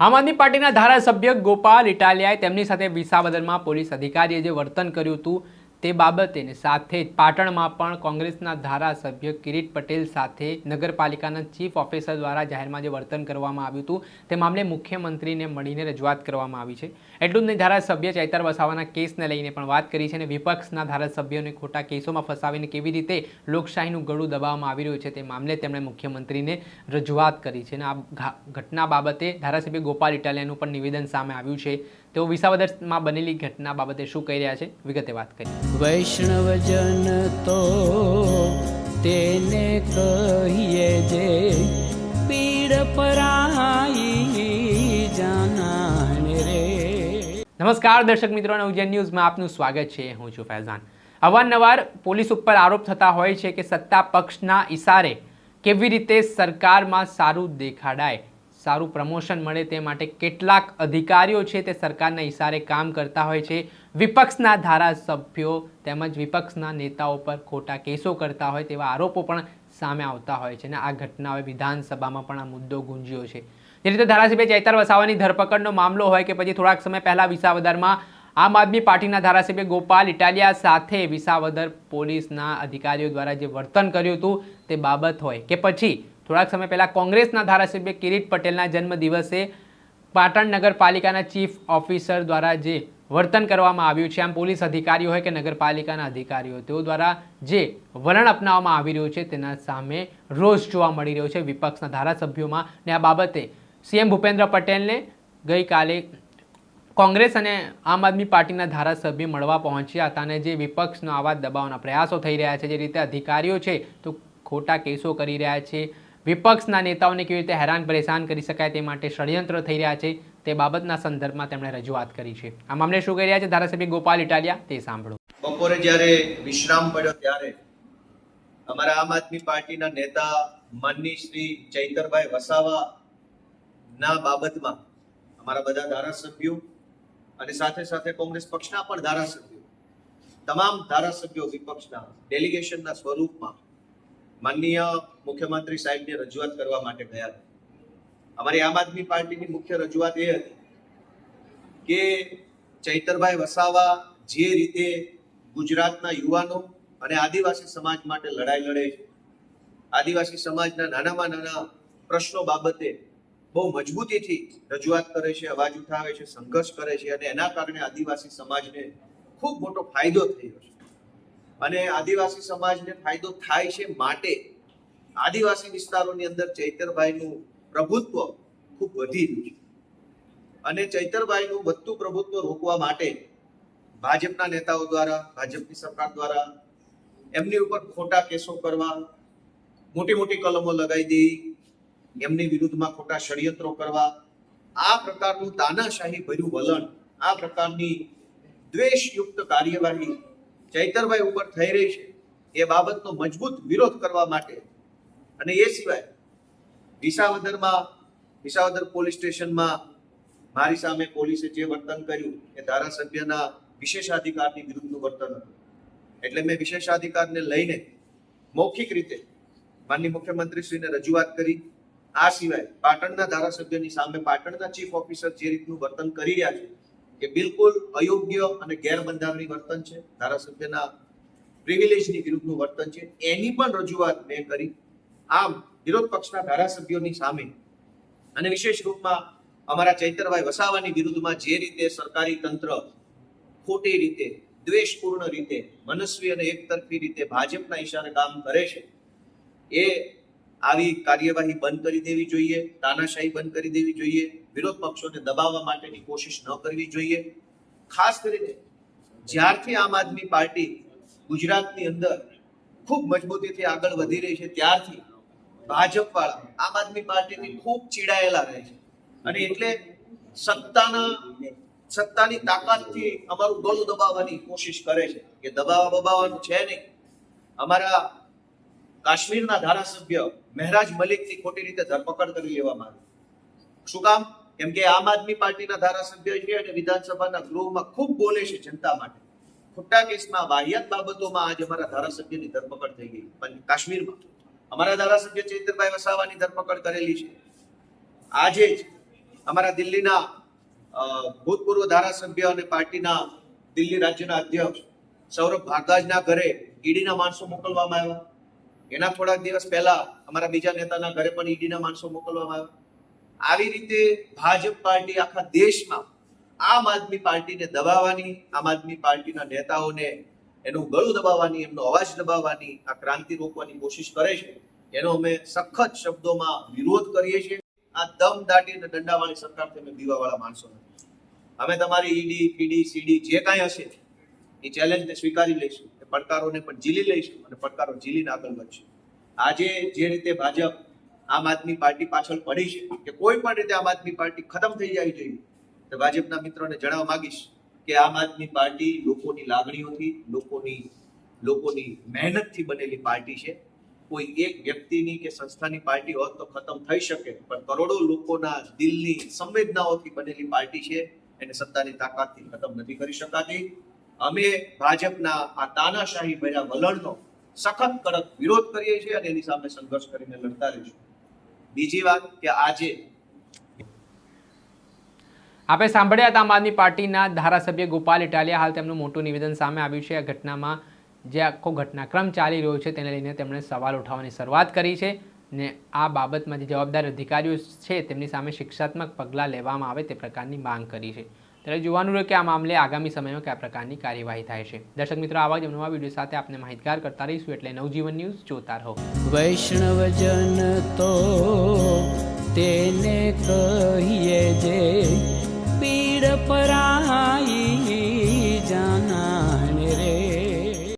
આમ આદમી પાર્ટીના ધારાસભ્ય ગોપાલ ઇટાલિયાએ તેમની સાથે વિસાવદરમાં પોલીસ અધિકારીએ જે વર્તન કર્યું હતું તે બાબતેને સાથે જ પાટણમાં પણ કોંગ્રેસના ધારાસભ્ય કિરીટ પટેલ સાથે નગરપાલિકાના ચીફ ઓફિસર દ્વારા જાહેરમાં જે વર્તન કરવામાં આવ્યું હતું, તે મામલે મુખ્યમંત્રીને મળીને રજૂઆત કરવામાં આવી છે. એટલું જ નહીં, ધારાસભ્ય ચૈતર વસાવાના કેસને લઈને પણ વાત કરી છે અને વિપક્ષના ધારાસભ્યોને ખોટા કેસોમાં ફસાવીને કેવી રીતે લોકશાહીનું ગળું દબાવવામાં આવી રહ્યું છે તે મામલે તેમણે મુખ્યમંત્રીને રજૂઆત કરી છે. અને આ ઘટના બાબતે ધારાસભ્ય ગોપાલ ઇટાલિયાનું પણ નિવેદન સામે આવ્યું છે. તેઓ વિસાવદરમાં બનેલી ઘટના બાબતે શું કહી રહ્યા છે વિગતે વાત કરી વૈષ્ણવજન તો તેને કહીએ જે પીડ પરાઈ જાનાને રે. નમસ્કાર દર્શક મિત્રો ઉજ્જૈન ન્યૂઝમાં આપનું સ્વાગત છે હું છું ફૈઝાન. અવારનવાર પોલીસ ઉપર આરોપ થતા હોય છે કે સત્તા પક્ષના ઈશારે કેવી રીતે સરકારમાં સારું દેખાડાય? સારું પ્રમોશન મળે તે માટે કેટલાક અધિકારીઓ છે તે સરકારના ઈશારે કામ કરતા હોય છે. વિપક્ષના ધારાસભ્યો તેમજ વિપક્ષના નેતાઓ પર ખોટા કેસો કરતા હોય તેવા આરોપો પણ સામે આવતા હોય છે અને આ ઘટનાઓએ વિધાનસભામાં પણ આ મુદ્દો ગુંજ્યો છે. જે રીતે ધારાસભ્ય ચૈતર વસાવાની ધરપકડનો મામલો હોય કે પછી થોડાક સમય પહેલાં વિસાવદરમાં આમ આદમી પાર્ટીના ધારાસભ્ય ગોપાલ ઇટાલિયા સાથે વિસાવદર પોલીસના અધિકારીઓ દ્વારા જે વર્તન કર્યું હતું તે બાબત હોય કે પછી થોડાક સમય પહેલાં કોંગ્રેસના ધારાસભ્ય કિરીટ પટેલના જન્મદિવસે પાટણ નગરપાલિકાના ચીફ ઓફિસર દ્વારા જે વર્તન કરવામાં આવ્યું છે, આમ પોલીસ અધિકારીઓ હોય કે નગરપાલિકાના અધિકારીઓ, તેઓ દ્વારા જે વલણ અપનાવવામાં આવી રહ્યું છે, તેના સામે રોષ જોવા મળી રહ્યો છે વિપક્ષના ધારાસભ્યોમાં. ને આ બાબતે સીએમ ભૂપેન્દ્ર પટેલને ગઈકાલે કોંગ્રેસ અને આમ આદમી પાર્ટીના ધારાસભ્ય મળવા પહોંચ્યા હતા અને જે વિપક્ષનો આવા દબાવવાના પ્રયાસો થઈ રહ્યા છે, જે રીતે અધિકારીઓ છે, તો ખોટા કેસો કરી રહ્યા છે વિપક્ષના નેતાઓને કેવી રીતે હેરાન પરેશાન કરી શકાય તે માટે ષડયંત્ર થઈ રહ્યા છે તે બાબતના સંદર્ભમાં તેમણે રજૂઆત કરી છે. આ મામલે શું કહી રહ્યા છે? ધારાસભ્ય ગોપાલ ઇટાલિયા, તે સાંભળો. બપોરે જ્યારે વિશ્રામ પડ્યો ત્યારે અમારા આમ આદમી પાર્ટીના નેતા માનની શ્રી ચૈતરભાઈ વસાવા ના બાબતમાં અમારા બધા ધારાસભ્યો અને સાથે સાથે કોંગ્રેસ પક્ષના પણ ધારાસભ્યો, તમામ ધારાસભ્યો વિપક્ષના, ડેલિગેશનના સ્વરૂપમાં માનનીય મુખ્યમંત્રી સાહેબને રજૂઆત કરવા માટે ગયા હતા. અમારી આમ આદમી પાર્ટીની મુખ્ય રજૂઆત એ હતી કે ચૈતરભાઈ વસાવા જે રીતે ગુજરાતના યુવાનો અને આદિવાસી સમાજ માટે લડાઈ લડે છે, આદિવાસી સમાજના નાનામાં નાના પ્રશ્નો બાબતે બહુ મજબૂતીથી રજૂઆત કરે છે, અવાજ ઉઠાવે છે, સંઘર્ષ કરે છે અને એના કારણે આદિવાસી સમાજને ખૂબ મોટો ફાયદો થયો છે. અને આદિવાસી સમાજને ફાયદો થાય છે માટે આદિવાસી વિસ્તારોની અંદર ચૈતરભાઈનું પ્રભુત્વ ખૂબ વધી રહ્યું છે. અને ચૈતરભાઈનું વધતું પ્રભુત્વ રોકવા માટે ભાજપના નેતાઓ દ્વારા, ભાજપની સરકાર દ્વારા એમની ઉપર ખોટા કેસો કરવા, મોટી મોટી કલમો લગાવી દેવી, એમની વિરુદ્ધમાં ખોટા ષડયંત્રો કરવા, આ પ્રકારનું તાનાશાહી ભર્યું વલણ, આ પ્રકારની દ્વેષયુક્ત કાર્યવાહી ચૈતરભાઈ ઉપર થઈ રહી છે. એ બાબતનો મજબૂત વિરોધ કરવા માટે અને એ સિવાય વિસાવદરમાં, વિસાવદર પોલીસ સ્ટેશનમાં મારી સામે પોલીસે જે વર્તન કર્યું એ ધારાસભ્યના વિશેષાધિકારની વિરુદ્ધનું વર્તન હતું. એટલે મેં વિશેષાધિકારને લઈને મૌખિક રીતે માનની મુખ્યમંત્રીશ્રીને રજૂઆત કરી. આ સિવાય પાટણના ધારાસભ્યની સામે પાટણના ચીફ ઓફિસર જે રીતનું વર્તન કરી રહ્યા છે એ બિલકુલ અયોગ્ય અને ગેરબંધારણી વર્તન છે. ધારાસભ્યના પ્રિવિલેજની વિરુદ્ધનું વર્તન છે. એની પણ રજૂઆત મેં કરી. આમ વિરોધ પક્ષના ધારાસભ્યોની સામે અને વિશેષ રૂપમાં અમારા ચૈતરભાઈ વસાવાની વિરુદ્ધમાં જે રીતે સરકારી તંત્ર ખોટી રીતે, દ્વેષપૂર્ણ રીતે, મનસ્વી અને એકતરફી રીતે ભાજપના ઈશારે કામ કરે છે, એ આવી કાર્યવાહી બંધ કરી દેવી જોઈએ, તાનાશાહી બંધ કરી દેવી જોઈએ, વિરોધ પક્ષોને દબાવવા માટેની કોશિશ ન કરવી જોઈએ. ખાસ કરીને જ્યારથી આમ આદમી પાર્ટી ગુજરાતની અંદર ખૂબ મજબૂતીથી આગળ વધી રહી છે, ત્યારથી ભાજપ વાળા આમ આદમી પાર્ટીથી ખૂબ ચીડાયેલા રહે છે. અને એટલે સત્તાના, સત્તાની તાકાતથી અમારું ગળું દબાવવાની કોશિશ કરે છે કે દબાવવા દબાવવાનું છે નહીં. અમારા કાશ્મીરના ધારાસભ્ય મહેરાજ મલિકની ખોટી રીતે ધરપકડ કરી લેવામાં આવી. શું કામ? કેમ કે આમ આદમી પાર્ટીના ધારાસભ્ય છે અને વિધાનસભાના ગૃહમાં ખૂબ બોલે છે જનતા માટે. ખોટા કેસમાં, વાહિયાત બાબતોમાં આજે અમારા ધારાસભ્યની ધરપકડ થઈ ગઈ. પણ કાશ્મીરમાં અમારા ધારાસભ્ય ચૈતરભાઈ વસાવાની ધરપકડ કરેલી છે. આજે જ અમારા દિલ્હીના ભૂતપૂર્વ ધારાસભ્ય અને પાર્ટીના દિલ્હી રાજ્યના અધ્યક્ષ સૌરભ ભારદ્વાજના ઘરે ઈડીના માણસો મોકલવામાં આવ્યા. એના થોડાક દિવસ પહેલા અમારા બીજા નેતાના ઘરે પણ ઈડીના માણસો મોકલવામાં આવ્યા. આવી રીતે ભાજપ પાર્ટી આખા દેશમાં આમ આદમી પાર્ટીને દબાવવાની, આમ આદમી પાર્ટીના નેતાઓને એનું ગળું દબાવવાની, એમનો અવાજ દબાવવાની, આ ક્રાંતિ રોકવાની કોશિશ કરે છે, એનો અમે સખત શબ્દોમાં વિરોધ કરીએ છીએ. આ દમ દાટીને દંડાવાળી સરકારથી અમે બીવાવાળા માણસો નથી. અમે તમારી ઈડી, પીડી, સીડી જે કાંઈ હશે એ ચેલેન્જને સ્વીકારી લઈશું એ પડકારોને પણ ઝીલી લઈશું અને પડકારો ઝીલીને આગળ વધશું. આજે જે રીતે ભાજપ આમ આદમી પાર્ટી પાછળ પડી છે કે કોઈ પણ રીતે આમ આદમી પાર્ટી ખતમ થઈ જાય જોઈએ તો ભાજપના મિત્રોને જણાવવા માંગીશ કે આમ આદમી પાર્ટી લોકોની લાગણીઓથી, લોકોની લોકોની મહેનતથી બનેલી પાર્ટી છે. કોઈ એક વ્યક્તિની કે સંસ્થાની પાર્ટી હોત તો ખતમ થઈ શકે, પણ કરોડો લોકોના દિલની સંવેદનાઓથી બનેલી પાર્ટી છે. એને સત્તાની તાકાતથી ખતમ નથી કરી શકાતી. અમે ભાજપના આ તાનાશાહી ભર્યા વલણનો સખત કડક વિરોધ કરીએ છીએ અને એની સામે સંઘર્ષ કરીને લડતા રહીશું. બીજી વાત કે આજે આપણે સાંભળ્યા હતા આમ આદમી પાર્ટીના ધારાસભ્ય ગોપાલ ઇટાલિયા હાલ તેમનું મોટું નિવેદન સામે આવ્યું છે. આ ઘટનામાં જે આખો ઘટનાક્રમ ચાલી રહ્યો છે તેને લઈને તેમણે સવાલ ઉઠાવવાની શરૂઆત કરી છે ને આ બાબતમાં જે જવાબદાર અધિકારીઓ છે તેમની સામે શિક્ષાત્મક પગલાં લેવામાં આવે તે પ્રકારની માંગ કરી છે. ત્યારે જોવાનું રહ્યું કે આ મામલે આગામી સમયમાં કયા પ્રકારની કાર્યવાહી થાય છે. દર્શક મિત્રો, આવા જ નવા વીડિયો સાથે આપને માહિતગાર કરતા રહીશું એટલે નવજીવન ન્યૂઝ જોતા રહો. વૈષ્ણવજન તો તેને કહીએ જે પીડ પરાઈ